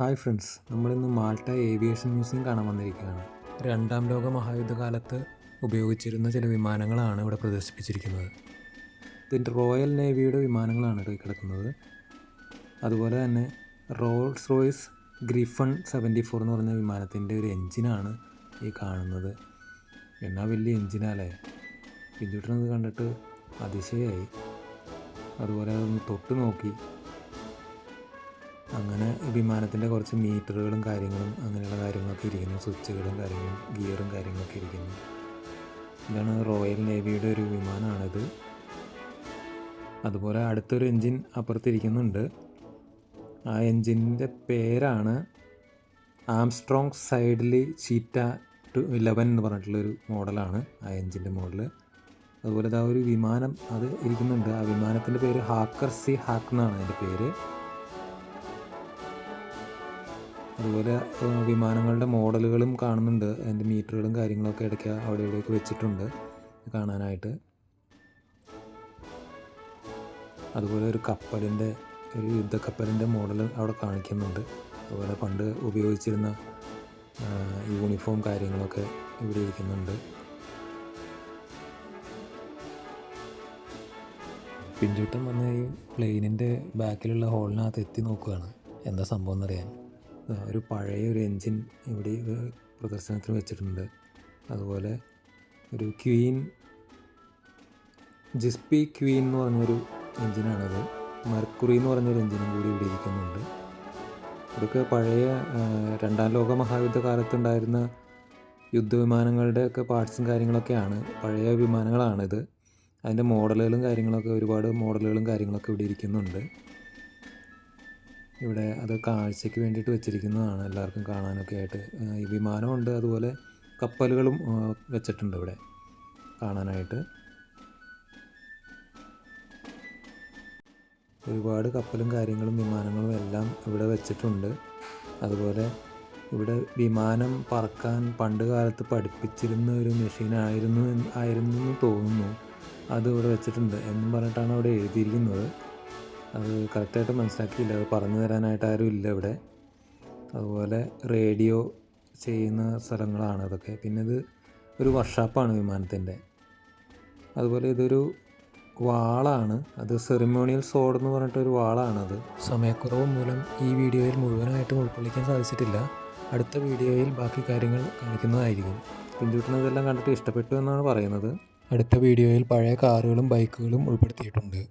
Hi friends നമ്മളിന്ന് Malta aviation museum കാണാൻ വന്നിരിക്കുകയാണ്. രണ്ടാം ലോക മഹായുദ്ധകാലത്ത് ഉപയോഗിച്ചിരുന്ന ചില വിമാനങ്ങളാണ് ഇവിടെ പ്രദർശിപ്പിച്ചിരിക്കുന്നത്. ഇതിന്റെ റോയൽ നേവിയുടെ വിമാനങ്ങളാണ് ഇവിടെ കിടക്കുന്നത്. അതുപോലെ തന്നെ Rolls Royce Griffon seventy four എന്ന് പറഞ്ഞ വിമാനത്തിന്റെ ഒരു എൻജിനാണ് ഈ കാണുന്നത്. എന്നാ വലിയ എൻജിനാലേ പിന്തുടരുന്നത് കണ്ടിട്ട് അതിശയമായി അതുപോലെ അതൊന്ന് തൊട്ട് നോക്കി അങ്ങനെ വിമാനത്തിന്റെ കുറച്ച് മീറ്ററുകളും കാര്യങ്ങളും അങ്ങനെയുള്ള കാര്യങ്ങളൊക്കെ ഇരിക്കുന്നു. സ്വിച്ചുകളും കാര്യങ്ങളും ഗിയറും കാര്യങ്ങളൊക്കെ ഇരിക്കുന്നു. ഇതാണ് റോയൽ നേവിയുടെ ഒരു വിമാനമാണിത്. അതുപോലെ അടുത്തൊരു എൻജിൻ അപ്പുറത്തിരിക്കുന്നുണ്ട്. ആ എൻജിന്റെ പേരാണ് ആംസ്ട്രോങ് സൈഡിൽ ചീറ്റ ടു ഇലവൻ എന്ന് പറഞ്ഞിട്ടുള്ളൊരു മോഡലാണ് ആ എൻജിന്റെ മോഡൽ അതുപോലെ ആ ഒരു വിമാനം അത് ഇരിക്കുന്നുണ്ട്. ആ വിമാനത്തിന്റെ പേര് ഹാക്കർ സി ഹാക്ക് എന്നാണ് അതിന്റെ പേര്. അതുപോലെ വിമാനങ്ങളുടെ മോഡലുകളും കാണുന്നുണ്ട്. അതിന്റെ മീറ്ററുകളും കാര്യങ്ങളൊക്കെ ഇടയ്ക്ക് അവിടെ ഇവിടെയൊക്കെ വെച്ചിട്ടുണ്ട് കാണാനായിട്ട്. അതുപോലെ ഒരു കപ്പലിന്റെ ഒരു യുദ്ധക്കപ്പലിന്റെ മോഡൽ അവിടെ കാണിക്കുന്നുണ്ട്. അതുപോലെ പണ്ട് ഉപയോഗിച്ചിരുന്ന യൂണിഫോം കാര്യങ്ങളൊക്കെ ഇവിടെ ഇരിക്കുന്നുണ്ട്. പിഞ്ചൂട്ടം വന്ന് ഈ പ്ലെയിനിന്റെ ബാക്കിലുള്ള ഹോളിനകത്ത് എത്തി നോക്കുകയാണ്. എന്താ സംഭവം എന്നറിയാൻ? ഒരു പഴയ ഒരു എൻജിൻ ഇവിടെ പ്രദർശനത്തിന് വെച്ചിട്ടുണ്ട്. അതുപോലെ ഒരു ക്വീൻ ജിസ്പി ക്വീൻ എന്ന് പറഞ്ഞൊരു എൻജിനാണത്. മർക്കുറി എന്ന് പറഞ്ഞൊരു എൻജിനും കൂടി ഇവിടെ ഇരിക്കുന്നുണ്ട്. ഇതൊക്കെ പഴയ രണ്ടാം ലോക മഹായുദ്ധ കാലത്തുണ്ടായിരുന്ന യുദ്ധവിമാനങ്ങളുടെ ഒക്കെ പാർട്സും കാര്യങ്ങളൊക്കെയാണ്. പഴയ വിമാനങ്ങളാണിത്. അതിന്റെ മോഡലുകളും കാര്യങ്ങളൊക്കെ ഒരുപാട് മോഡലുകളും കാര്യങ്ങളൊക്കെ ഇവിടെ ഇരിക്കുന്നുണ്ട്. ഇവിടെ അത് കാഴ്ചയ്ക്ക് വേണ്ടിയിട്ട് വെച്ചിരിക്കുന്നതാണ് എല്ലാവർക്കും കാണാനൊക്കെ ആയിട്ട്. ഈ വിമാനമുണ്ട് അതുപോലെ കപ്പലുകളും വെച്ചിട്ടുണ്ട് ഇവിടെ കാണാനായിട്ട്. ഒരുപാട് കപ്പലും കാര്യങ്ങളും വിമാനങ്ങളും എല്ലാം ഇവിടെ വെച്ചിട്ടുണ്ട്. അതുപോലെ ഇവിടെ വിമാനം പറക്കാൻ പണ്ട് കാലത്ത് പഠിപ്പിച്ചിരുന്ന ഒരു മെഷീനായിരുന്നു ആയിരുന്നു എന്ന് തോന്നുന്നു. അത് ഇവിടെ വെച്ചിട്ടുണ്ട്. എന്നും പറഞ്ഞിട്ടാണ് അവിടെ എഴുതിയിരിക്കുന്നത്. അത് കറക്റ്റായിട്ട് മനസ്സിലാക്കിയില്ല. അത് പറഞ്ഞു തരാനായിട്ട് ആരും ഇല്ല ഇവിടെ. അതുപോലെ റേഡിയോ ചെയ്യുന്ന സ്ഥലങ്ങളാണ് അതൊക്കെ. പിന്നെ ഇത് ഒരു വർക്ക്ഷോപ്പാണ് വിമാനത്തിന്റെ. അതുപോലെ ഇതൊരു വാളാണ്. അത് സെറിമോണിയൽ സോഡ് എന്ന് പറഞ്ഞിട്ടൊരു വാളാണത് സമയക്കുറവ് മൂലം ഈ വീഡിയോയിൽ മുഴുവനായിട്ടും ഉൾക്കൊള്ളിക്കാൻ സാധിച്ചിട്ടില്ല. അടുത്ത വീഡിയോയിൽ ബാക്കി കാര്യങ്ങൾ കാണിക്കുന്നതായിരിക്കും. പിന്തുടരുന്നതെല്ലാം കണ്ടിട്ട് ഇഷ്ടപ്പെട്ടു എന്നാണ് പറയുന്നത്. അടുത്ത വീഡിയോയിൽ പഴയ കാറുകളും ബൈക്കുകളും ഉൾപ്പെടുത്തിയിട്ടുണ്ട്.